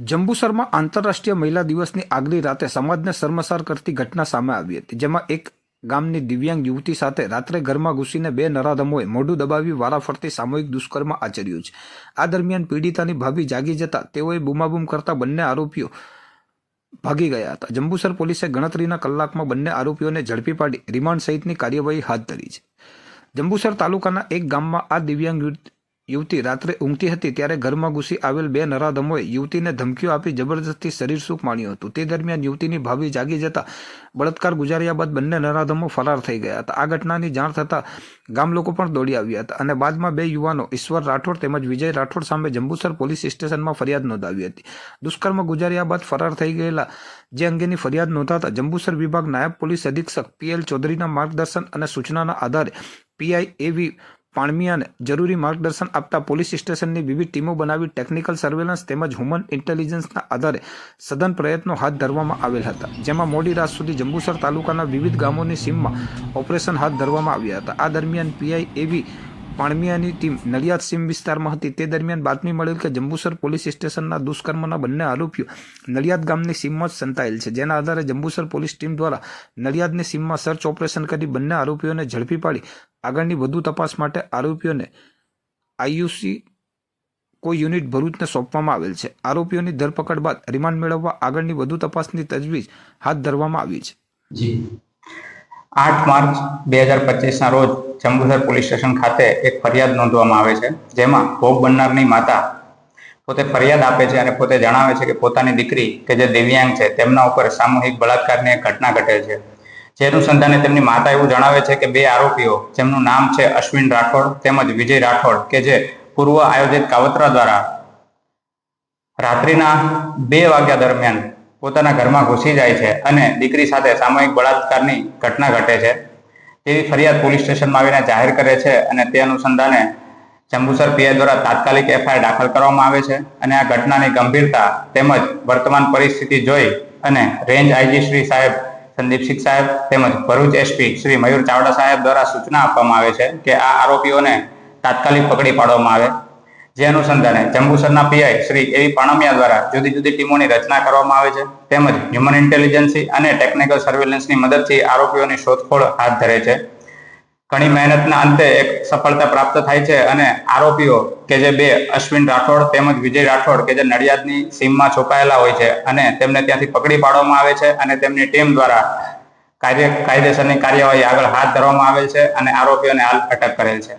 જંબુસરમાં આંતરરાષ્ટ્રીય મહિલા દિવસની આગલી રાતે સમાજને શર્મસાર કરતી ઘટના સામે આવી હતી, જેમાં એક ગામની દિવ્યાંગ યુવતી સાથે રાત્રે ઘરમાં ઘૂસીને બે નરાધમોએ મોઢું દબાવી વારાફરતી સામૂહિક દુષ્કર્મ આચર્યું છે. આ દરમિયાન પીડિતાની ભાભી જાગી જતા તેઓએ બૂમાબૂમ કરતા બંને આરોપીઓ ભાગી ગયા હતા. જંબુસર પોલીસે ગણતરીના કલાકમાં બંને આરોપીઓને ઝડપી પાડી રિમાન્ડ સહિતની કાર્યવાહી હાથ ધરી છે. જંબુસર તાલુકાના એક ગામમાં આ દિવ્યાંગ યુ- યુવતી રાત્રે ઊંઘતી હતી ત્યારે ઘરમાં ઘૂસી આવેલ બે નરાધમોએ યુવતીને ધમકીઓ આપી જબરદસ્તી શરીર સુખ માણ્યું હતું. તે દરમિયાન યુવતીની ભાભી જાગી જતા બળાત્કાર ગુજાર્યા બાદ બંને નરાધમો ફરાર થઈ ગયા હતા. આ ઘટનાની જાણ થતાં ગામ લોકો પણ દોડી આવ્યા હતા અને બાદમાં બે યુવાનો, ઈશ્વર રાઠોડ તેમજ વિજય રાઠોડ સામે જંબુસર પોલીસ સ્ટેશનમાં ફરિયાદ નોંધાવી હતી. દુષ્કર્મ ગુજાર્યા બાદ ફરાર થઈ ગયેલા જે અંગેની ફરિયાદ નોંધાતા જંબુસર વિભાગ નાયબ પોલીસ અધિક્ષક પીએલ ચૌધરીના માર્ગદર્શન અને સૂચનાના આધારે પીઆઈ એવી પાણમિયાને જરૂરી માર્ગદર્શન આપતા પોલીસ સ્ટેશનની વિવિધ ટીમો બનાવી ટેકનિકલ સર્વેલન્સ તેમજ હ્યુમન ઇન્ટેલિજન્સના આધારે સઘન પ્રયત્નો હાથ ધરવામાં આવેલ હતા, જેમાં મોડી રાત સુધી જંબુસર તાલુકાના વિવિધ ગામોની સીમમાં ઓપરેશન હાથ ધરવામાં આવ્યા હતા. આ દરમિયાન પીઆઈ એવી પાણમિયાની ટીમ નડિયાદ સીમ વિસ્તારમાં હતી. તે દરમિયાન બાતમી મળેલ કે જંબુસર પોલીસ સ્ટેશનના દુષ્કર્મના બંને આરોપીઓ નડિયાદ ગામની સીમમાં જ સંતાયેલ છે. જેના આધારે જંબુસર પોલીસ ટીમ દ્વારા નડિયાદની સીમમાં સર્ચ ઓપરેશન કરી બંને આરોપીઓને ઝડપી પાડી. આગળની વધુ તપાસ માટે આરોપીઓને આઈયુસી કોઈ યુનિટ ભરૂચને સોંપવામાં આવેલ છે. આરોપીઓની ધરપકડ બાદ રિમાન્ડ મેળવવા આગળની વધુ તપાસની તજવીજ હાથ ધરવામાં આવી છે. જી. આઠ માર્ચ બે હજાર પચીસના રોજ જંબુસર પોલીસ સ્ટેશન ખાતે એક ફરિયાદ નોંધવામાં આવે છે, જેમાં ભોગ બનનારની માતા પોતે ફરિયાદ આપે છે અને પોતે જણાવે છે કે પોતાની દીકરી કે જે દિવ્યાંગ છે, તેમના ઉપર સામૂહિક બળાત્કારની ઘટના ઘટે છે. જે અનુસંધાને તેમની માતા એવું જણાવે છે કે બે આરોપીઓ, જેમનું નામ છે અશ્વિન રાઠોડ તેમજ વિજય રાઠોડ, કે જે પૂર્વ આયોજિત કાવતરા દ્વારા રાત્રિના બે વાગ્યા દરમિયાન પોતાના ઘરમાં ઘૂસી જાય છે અને દીકરી સાથે સામૂહિક બળાત્કારની ઘટના ઘટે છે. તેવી ફરિયાદ પોલીસ સ્ટેશનમાં આવીને જાહેર કરે છે અને તે અનુસંધાને જંબુસર પીઆઈ દ્વારા તાત્કાલિક એફઆઈઆર દાખલ કરવામાં આવે છે અને આ ઘટનાની ગંભીરતા તેમજ વર્તમાન પરિસ્થિતિ જોઈ અને રેન્જ આઈજી શ્રી સાહેબ સંદીપસિંહ સાહેબ તેમજ ભરૂચ એસપી શ્રી મયુર ચાવડા સાહેબ દ્વારા સૂચના આપવામાં આવે છે કે આ આરોપીઓને તાત્કાલિક પકડી પાડવામાં આવે. જે અનુસંધાને જંબુસરના પીઆઈ શ્રી એવી પાણમિયા દ્વારા જુદી જુદી ટીમોની રચના કરવામાં આવે છે. તેમજ હ્યુમન ઇન્ટેલિજન્સી અને ટેકનિકલ સર્વેલન્સની મદદથી આરોપીઓની શોધખોળ હાથ ધરે છે. ઘણી મહેનતના અંતે એક સફળતા પ્રાપ્ત થાય છે અને આરોપીઓ કે જે બે અશ્વિન રાઠોડ તેમજ વિજય રાઠોડ કે જે નડિયાદની સીમમાં છુપાયેલા હોય છે અને તેમને ત્યાંથી પકડી પાડવામાં આવે છે અને તેમની ટીમ દ્વારા કાર્ય કાયદેસરની કાર્યવાહી આગળ હાથ ધરવામાં આવેલ છે અને આરોપીઓને હાલ અટક કરેલ છે.